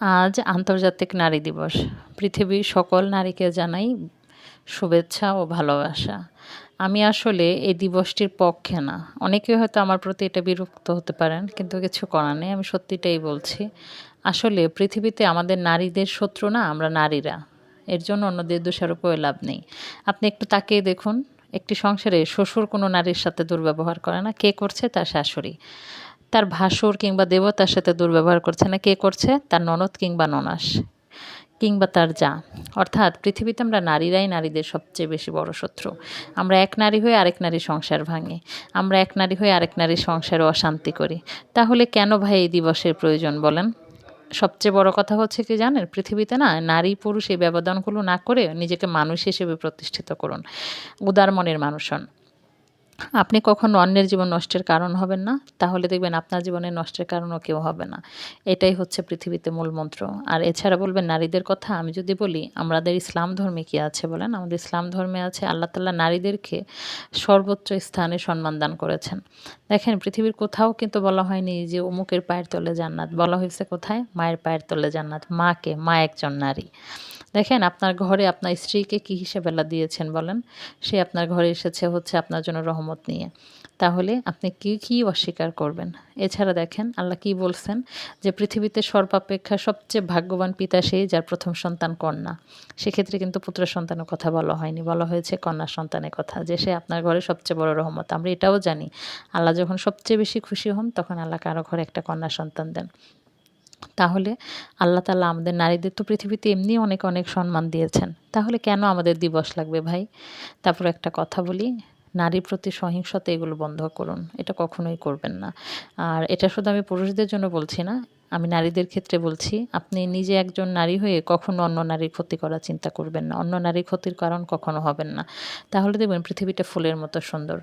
আজ আন্তর্জাতিক নারী দিবস। পৃথিবীর সকল নারীকে জানাই শুভেচ্ছা ও ভালোবাসা। আমি আসলে এই দিবসটির পক্ষে না। অনেকে হয়তো আমার প্রতি এটা বিরক্ত হতে পারেন, কিন্তু কিছু করার নেই, আমি সত্যিটাই বলছি। আসলে পৃথিবীতে আমাদের নারীদের শত্রু না, আমরা নারীরা। এর জন্য অন্যদের দোষারোপও লাভ নেই। আপনি একটু তাকিয়ে দেখুন, একটি সংসারে শ্বশুর কোনো নারীর সাথে দুর্ব্যবহার করে না, কে করছে তার শাশুড়ি? তার ভাসুর কিংবা দেবতার সাথে দুর্ব্যবহার করছে না, কে করছে? তার ননদ কিংবা ননাস কিংবা তার যা। অর্থাৎ পৃথিবীতে আমরা নারীরাই নারীদের সবচেয়ে বেশি বড় শত্রু। আমরা এক নারী হয়ে আরেক নারীর সংসার ভাঙি। আমরা এক নারী হয়ে আরেক নারীর সংসারে অশান্তি করি। তাহলে কেন ভাই এই দিবসের প্রয়োজন বলেন? সবচেয়ে বড় কথা হচ্ছে কি জানেন? পৃথিবীতে না নারী পুরুষ এই ব্যবধানগুলো না করে নিজেকে মানুষ হিসেবে প্রতিষ্ঠিত করুন। উদার মনের মানুষ হন। আপনি কখনো অন্যের জীবন নষ্টের কারণ হবেন না, তাহলে দেখবেন আপনার জীবনে নষ্টের কারণও কেউ হবে না। এটাই হচ্ছে পৃথিবীতে মূল মন্ত্র। আর এছাড়া বলবেন, নারীদের কথা আমি যদি বলি, আমাদের ইসলাম ধর্মে কি আছে বলেন? আমাদের ইসলাম ধর্মে আছে আল্লাহ তাল্লাহ নারীদেরকে সর্বোচ্চ স্থানে সম্মান দান করেছেন। দেখেন, পৃথিবীর কোথাও কিন্তু বলা হয়নি যে অমুকের পায়ের তলে জান্নাত। বলা হয়েছে কোথায়? মায়ের পায়ের তলে জান্নাত। মাকে, মা একজন নারী। দেখেন, আপনার ঘরে আপনার স্ত্রীকে কী হিসেবে দিয়েছেন বলেন? সে আপনার ঘরে এসেছে হচ্ছে আপনার জন্য রহমত নিয়ে। তাহলে আপনি কি কি অস্বীকার করবেন? এছাড়া দেখেন, আল্লাহ কি বলছেন? যে পৃথিবীতে সর্বাপেক্ষা সবচেয়ে ভাগ্যবান পিতা সেই যার প্রথম সন্তান কন্যা। সেক্ষেত্রে কিন্তু পুত্র সন্তানের কথা বলা হয়নি। বলা হয়েছে কন্যা সন্তানের কথা, যে সে আপনার ঘরে সবচেয়ে বড় রহমত। আমরা এটাও জানি। আল্লাহ যখন সবচেয়ে বেশি খুশি হন, তখন আল্লাহ কারও ঘরে একটা কন্যা সন্তান দেন। তাহলে আল্লাহ তালা আমাদের নারীদের তো পৃথিবীতে এমনি অনেক অনেক সম্মান দিয়েছেন। তাহলে কেন আমাদের দিবস লাগবে ভাই? তারপর একটা কথা বলি, নারীর প্রতি সহিংসতা এগুলো বন্ধ করুন, এটা কখনোই করবেন না। আর এটা শুধু আমি পুরুষদের জন্য বলছি না, আমি নারীদের ক্ষেত্রে বলছি, আপনি নিজে একজন নারী হয়ে কখনো অন্য নারীর ক্ষতি করার চিন্তা করবেন না। অন্য নারীর ক্ষতির কারণ কখনো হবেন না। তাহলে দেখবেন পৃথিবীটা ফুলের মতো সুন্দর।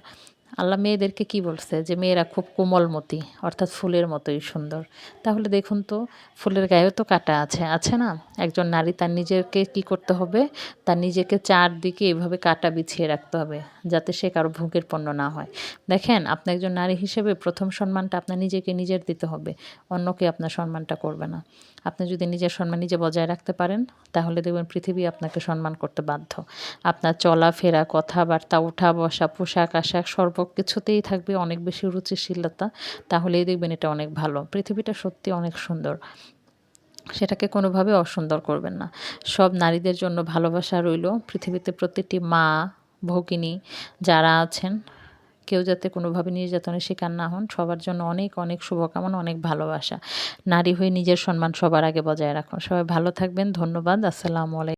আল্লাহ মেয়েদেরকে কি বলছে? যে মেয়েরা খুব কোমলমতি অর্থাৎ ফুলের মতোই সুন্দর। তাহলে দেখুন তো, ফুলের গায়েও তো কাটা আছে আছে না? একজন নারী তার নিজেকে কি করতে হবে? তার নিজেকে চারদিকে এভাবে কাটা বিছিয়ে রাখতে হবে, যাতে সে কারও ভোগের পণ্য না হয়। দেখেন, আপনি একজন নারী হিসেবে প্রথম সম্মানটা আপনার নিজেকে নিজের দিতে হবে, অন্যকে আপনার সম্মানটা করবে না। আপনি যদি নিজের সম্মান নিজে বজায় রাখতে পারেন, তাহলে দেখবেন পৃথিবী আপনাকে সম্মান করতে বাধ্য। আপনার চলাফেরা, কথাবার্তা উঠা বসা পোশাক আশাক সর্ব কিছুতেই থাকবে অনেক বেশি রুচিশীলতা, তাহলেই দেখবেন এটা অনেক ভালো। পৃথিবীটা সত্যি অনেক সুন্দর। সেটাকে কোনোভাবে অসুন্দর করবেন না। সব নারীদের জন্য ভালোবাসা রইল। পৃথিবীতে প্রতিটি মা, ভগিনী যারা আছেন, কেউ যাতে কোনোভাবে নির্যাতনের শিকার না হন, সবার জন্য অনেক অনেক শুভকামনা, অনেক ভালোবাসা। নারী হয়ে নিজের সম্মান সবার আগে বজায় রাখুন। সবাই ভালো থাকবেন। ধন্যবাদ। আসসালামু আলাইকুম।